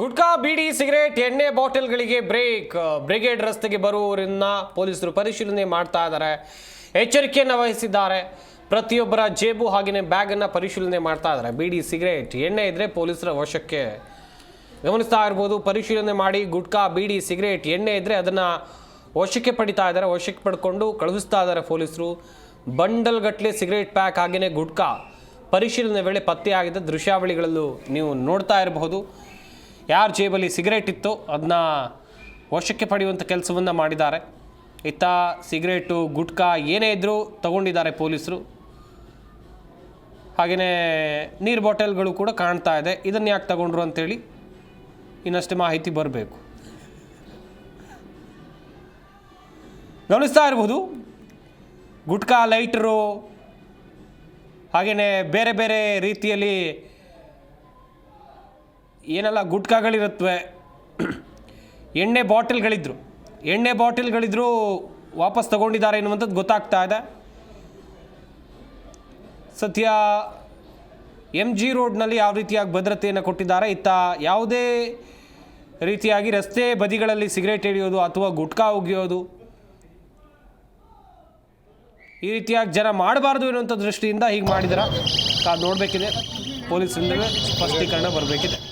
ಗುಟ್ಕಾ, ಬೀಡಿ, cigarette, ಎಣ್ಣೆ ಬಾಟಲ್ಗಳಿಗೆ break. Brigade ರಸ್ತೆಗೆ ಬರುವವರನ್ನ ಪೊಲೀಸರು ಪರಿಶೀಲನೆ ಮಾಡ್ತಾ ಇದ್ದಾರೆ. ಎಚ್ಚರಿಕೆಯನ್ನು ವಹಿಸಿದ್ದಾರೆ. ಪ್ರತಿಯೊಬ್ಬರ ಜೇಬು ಹಾಗೆಯೇ ಬ್ಯಾಗನ್ನು ಪರಿಶೀಲನೆ ಮಾಡ್ತಾ ಇದ್ದಾರೆ. ಬೀಡಿ, ಸಿಗರೇಟ್, ಎಣ್ಣೆ ಇದ್ರೆ ಪೊಲೀಸರ ವಶಕ್ಕೆ. ಗಮನಿಸ್ತಾ ಇರ್ಬೋದು, ಪರಿಶೀಲನೆ ಮಾಡಿ ಗುಟ್ಕಾ, ಬೀಡಿ, ಸಿಗರೇಟ್, ಎಣ್ಣೆ ಇದ್ರೆ ಅದನ್ನು ವಶಕ್ಕೆ ಪಡಿತಾ ಇದ್ದಾರೆ. ವಶಕ್ಕೆ ಪಡ್ಕೊಂಡು ಕಳುಹಿಸ್ತಾ ಇದ್ದಾರೆ ಪೊಲೀಸರು. ಬಂಡಲ್ ಗಟ್ಟಲೆ ಸಿಗರೇಟ್ ಪ್ಯಾಕ್ ಹಾಗೆಯೇ ಗುಟ್ಕಾ. ಪರಿಶೀಲನೆ ವೇಳೆ ಪತ್ತೆಯಾಗಿದ್ದ ದೃಶ್ಯಾವಳಿಗಳಲ್ಲೂ ನೀವು ನೋಡ್ತಾ ಇರಬಹುದು. ಯಾರ ಜೇಬಲ್ಲಿ ಸಿಗರೇಟ್ ಇತ್ತು ಅದನ್ನ ವಶಕ್ಕೆ ಪಡೆಯುವಂಥ ಕೆಲಸವನ್ನು ಮಾಡಿದ್ದಾರೆ. ಇತ್ತ ಸಿಗರೇಟು, ಗುಟ್ಕಾ ಏನೇ ಇದ್ದರೂ ತಗೊಂಡಿದ್ದಾರೆ ಪೊಲೀಸರು. ಹಾಗೆಯೇ ನೀರು ಬಾಟಲ್ಗಳು ಕೂಡ ಕಾಣ್ತಾ ಇದೆ. ಇದನ್ನು ಯಾಕೆ ತಗೊಂಡ್ರು ಅಂತೇಳಿ ಇನ್ನಷ್ಟು ಮಾಹಿತಿ ಬರಬೇಕು. ಗಮನಿಸ್ತಾ ಇರ್ಬೋದು, ಗುಟ್ಕಾ ಲೈಟರು ಹಾಗೆಯೇ ಬೇರೆ ಬೇರೆ ರೀತಿಯಲ್ಲಿ ಏನೆಲ್ಲ ಗುಟ್ಕಾಗಳಿರುತ್ತವೆ? ಎಣ್ಣೆ ಬಾಟಲ್ಗಳಿದ್ರು. ಎಣ್ಣೆ ಬಾಟಲ್ಗಳಿದ್ರು ವಾಪಸ್ ತಗೊಂಡಿದ್ದಾರೆ ಎನ್ನುವಂಥದ್ದು ಗೊತ್ತಾಗ್ತಾ ಇದೆ. ಸದ್ಯ ಎಂ ಜಿ ರೋಡ್ನಲ್ಲಿ ಯಾವ ರೀತಿಯಾಗಿ ಭದ್ರತೆಯನ್ನು ಕೊಟ್ಟಿದ್ದಾರೆ, ಇತ್ತ ಯಾವುದೇ ರೀತಿಯಾಗಿ ರಸ್ತೆ ಬದಿಗಳಲ್ಲಿ ಸಿಗರೇಟ್ ಹಿಡಿಯೋದು ಅಥವಾ ಗುಟ್ಕಾ ಉಗಿಯೋದು, ಈ ರೀತಿಯಾಗಿ ಜನ ಮಾಡಬಾರ್ದು ಎನ್ನುವಂಥ ದೃಷ್ಟಿಯಿಂದ ಹೀಗೆ ಮಾಡಿದಾರ. ಕಾದು ನೋಡಬೇಕಿದೆ. ಪೊಲೀಸರಿಂದಲೇ ಸ್ಪಷ್ಟೀಕರಣ ಬರಬೇಕಿದೆ.